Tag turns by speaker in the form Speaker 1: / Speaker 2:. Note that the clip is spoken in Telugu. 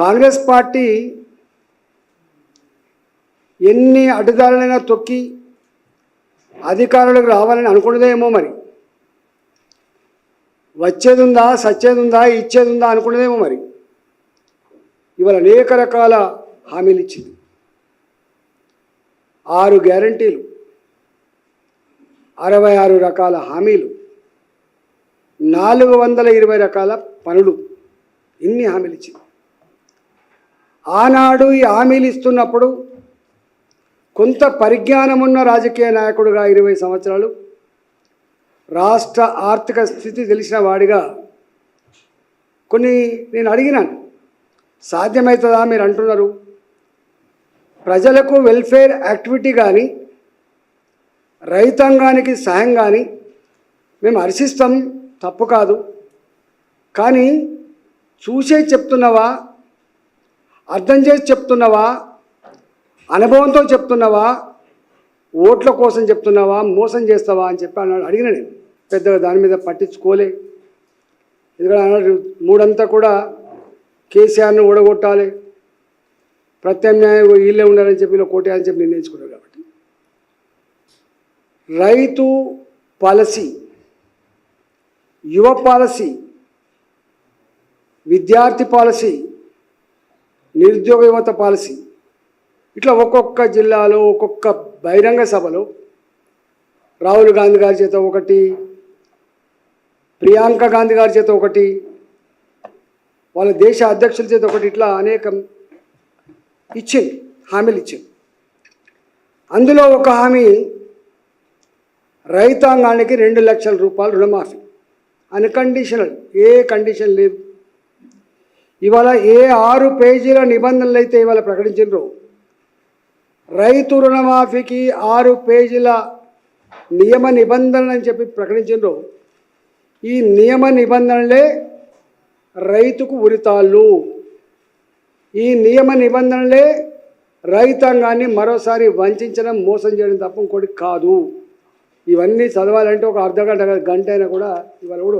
Speaker 1: కాంగ్రెస్ పార్టీ ఎన్ని అడ్డుదారులైనా తొక్కి అధికారులకు రావాలని అనుకున్నదేమో మరి. వచ్చేది ఉందా సచ్చేది ఉందా ఇచ్చేది ఉందా అనుకున్నదేమో మరి. ఇవాళ అనేక రకాల హామీలు ఇచ్చింది. ఆరు గ్యారంటీలు అరవై ఆరు రకాల హామీలు నాలుగు వందల ఇరవై రకాల పనులు ఇన్ని హామీలు ఇచ్చింది. ఆనాడు ఈ హామీలు ఇస్తున్నప్పుడు కొంత పరిజ్ఞానం ఉన్న రాజకీయ నాయకుడుగా ఇరవై సంవత్సరాలు రాష్ట్ర ఆర్థిక స్థితి తెలిసిన వాడిగా కొన్ని నేను అడిగినాను. సాధ్యమవుతుందా మీరు అంటున్నారు? ప్రజలకు వెల్ఫేర్ యాక్టివిటీ కానీ రైతాంగానికి సాయం కానీ మేము హర్షిస్తాం తప్పు కాదు. కానీ చూసే చెప్తున్నావా? అర్థం చేసి చెప్తున్నావా? అనుభవంతో చెప్తున్నావా? ఓట్ల కోసం చెప్తున్నావా? మోసం చేస్తావా అని చెప్పి అన్నాడు. అడిగిన నేను. పెద్దగా దాని మీద పట్టించుకోలే. ఎందుకంటే అన్నాడు మూడంతా కూడా కేసీఆర్ను ఓడగొట్టాలి ప్రత్యామ్నాయ వీళ్ళే ఉండాలని చెప్పి ఇలా కోటేయాలని చెప్పి నిర్ణయించుకున్నారు కాబట్టి. రైతు పాలసీ యువ పాలసీ విద్యార్థి పాలసీ నిరుద్యోగ యువత పాలసీ. ఇట్లా ఒక్కొక్క జిల్లాలో ఒక్కొక్క బహిరంగ సభలో రాహుల్ గాంధీ గారి చేత ఒకటి ప్రియాంక గాంధీ గారి చేత ఒకటి వాళ్ళ దేశ అధ్యక్షుల చేత ఒకటి ఇట్లా అనేక ఇచ్చింది హామీలు ఇచ్చింది. అందులో ఒక హామీ రైతాంగానికి రెండు లక్షల రూపాయలు రుణమాఫీ. అన్కండిషనల్ ఏ కండిషన్ లేదు. ఇవాళ ఏ ఆరు పేజీల నిబంధనలు అయితే ఇవాళ ప్రకటించారు రైతు రుణమాఫీకి ఆరు పేజీల నియమ నిబంధనలు అని చెప్పి ప్రకటించారు ఈ నియమ నిబంధనలే రైతుకు ఉరితాళ్ళు. ఈ నియమ నిబంధనలే రైతాంగాన్ని మరోసారి వంచడం మోసం చేయడం తప్ప ఇంకోటి కాదు. ఇవన్నీ చదవాలంటే ఒక అర్ధ గంట గంట అయినా కూడా ఇవాళ కూడా